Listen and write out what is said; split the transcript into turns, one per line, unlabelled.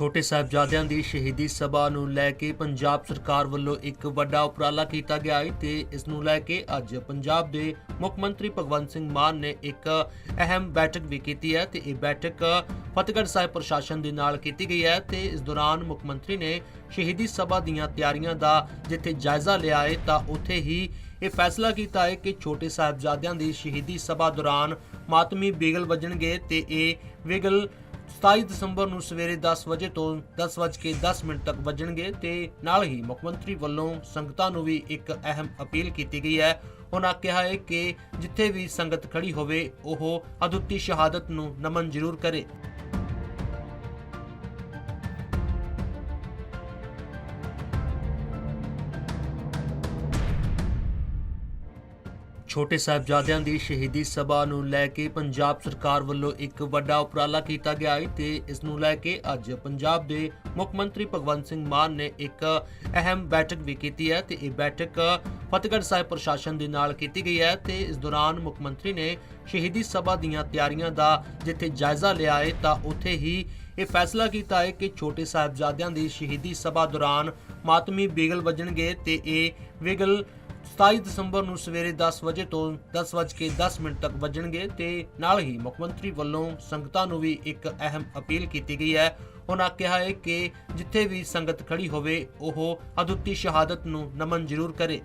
ਛੋਟੇ ਸਾਹਿਬਜ਼ਾਦਿਆਂ ਦੀ ਸ਼ਹੀਦੀ ਸਭਾ ਨੂੰ ਲੈ ਕੇ ਪੰਜਾਬ ਸਰਕਾਰ ਵੱਲੋਂ ਇੱਕ ਵੱਡਾ ਉਪਰਾਲਾ ਕੀਤਾ ਗਿਆ ਹੈ ਤੇ ਇਸ ਨੂੰ ਲੈ ਕੇ ਅੱਜ ਪੰਜਾਬ ਦੇ ਮੁੱਖ ਮੰਤਰੀ ਭਗਵੰਤ ਸਿੰਘ ਮਾਨ ਨੇ ਇੱਕ ਅਹਿਮ ਬੈਠਕ ਵੀ ਕੀਤੀ ਹੈ ਤੇ ਇਹ ਬੈਠਕ ਫਤਿਹਗੜ੍ਹ ਸਾਹਿਬ ਪ੍ਰਸ਼ਾਸਨ ਦੇ ਨਾਲ ਕੀਤੀ ਗਈ ਹੈ ਤੇ ਇਸ ਦੌਰਾਨ ਮੁੱਖ ਮੰਤਰੀ ਨੇ ਸ਼ਹੀਦੀ ਸਭਾ ਦੀਆਂ ਤਿਆਰੀਆਂ ਦਾ ਜਿੱਥੇ ਜਾਇਜ਼ਾ ਲਿਆ ਹੈ ਤਾਂ ਉੱਥੇ ਹੀ ਇਹ ਫੈਸਲਾ ਕੀਤਾ ਹੈ ਕਿ ਛੋਟੇ ਸਾਹਿਬਜ਼ਾਦਿਆਂ ਦੀ ਸ਼ਹੀਦੀ ਸਭਾ ਦੌਰਾਨ ਮਾਤਮੀ ਬਿਗਲ ਵੱਜਣਗੇ ਤੇ ਇਹ ਬਿਗਲ 27 ਦਸੰਬਰ ਨੂੰ ਸਵੇਰੇ 10 ਵਜੇ ਤੋਂ 10:10 ਮਿੰਟ ਤੱਕ ਵੱਜਣਗੇ ਤੇ ਨਾਲ ਹੀ ਮੁੱਖ ਮੰਤਰੀ ਵੱਲੋਂ ਸੰਗਤਾਂ ਨੂੰ ਵੀ ਇੱਕ ਅਹਿਮ ਅਪੀਲ ਕੀਤੀ ਗਈ ਹੈ। ਉਹਨਾਂ ਕਿਹਾ ਹੈ ਕਿ ਜਿੱਥੇ ਵੀ ਸੰਗਤ ਖੜੀ ਹੋਵੇ, ਉਹ ਅਦੁੱਤੀ ਸ਼ਹਾਦਤ ਨੂੰ ਨਮਨ ਜ਼ਰੂਰ ਕਰੇ। ਛੋਟੇ ਸਾਹਿਬਜ਼ਾਦਿਆਂ ਦੀ ਸ਼ਹੀਦੀ ਸਭਾ ਨੂੰ ਲੈ ਕੇ ਪੰਜਾਬ ਸਰਕਾਰ ਵੱਲੋਂ ਇੱਕ ਵੱਡਾ ਉਪਰਾਲਾ ਕੀਤਾ ਗਿਆ ਹੈ ਤੇ ਇਸ ਨੂੰ ਲੈ ਕੇ ਅੱਜ ਪੰਜਾਬ ਦੇ ਮੁੱਖ ਮੰਤਰੀ ਭਗਵੰਤ ਸਿੰਘ ਮਾਨ ਨੇ ਇੱਕ ਅਹਿਮ ਬੈਠਕ ਵੀ ਕੀਤੀ ਹੈ ਤੇ ਇਹ ਬੈਠਕ ਫਤਿਹਗੜ੍ਹ ਸਾਹਿਬ ਪ੍ਰਸ਼ਾਸਨ ਦੇ ਨਾਲ ਕੀਤੀ ਗਈ ਹੈ ਤੇ ਇਸ ਦੌਰਾਨ ਮੁੱਖ ਮੰਤਰੀ ਨੇ ਸ਼ਹੀਦੀ ਸਭਾ ਦੀਆਂ ਤਿਆਰੀਆਂ ਦਾ ਜਿੱਥੇ ਜਾਇਜ਼ਾ ਲਿਆ ਹੈ ਤਾਂ ਉੱਥੇ ਹੀ ਇਹ ਫੈਸਲਾ ਕੀਤਾ ਹੈ ਕਿ ਛੋਟੇ ਸਾਹਿਬਜ਼ਾਦਿਆਂ ਦੀ ਸ਼ਹੀਦੀ ਸਭਾ ਦੌਰਾਨ ਮਾਤਮੀ ਬਿਗਲ ਵੱਜਣਗੇ ਤੇ ਇਹ ਬਿਗਲ 27 ਦਸੰਬਰ ਨੂੰ ਸਵੇਰੇ 10 ਵਜੇ ਤੋਂ 10:10 ਮਿੰਟ ਤੱਕ ਵੱਜਣਗੇ ਤੇ ਨਾਲ ਹੀ ਮੁੱਖ ਮੰਤਰੀ ਵੱਲੋਂ ਸੰਗਤਾਂ ਨੂੰ ਵੀ ਇੱਕ ਅਹਿਮ ਅਪੀਲ ਕੀਤੀ ਗਈ ਹੈ। ਉਹਨਾਂ ਕਿਹਾ ਹੈ ਕਿ ਜਿੱਥੇ ਵੀ ਸੰਗਤ ਖੜੀ ਹੋਵੇ, ਉਹ ਅਦੁੱਤੀ ਸ਼ਹਾਦਤ ਨੂੰ ਨਮਨ ਜ਼ਰੂਰ ਕਰੇ।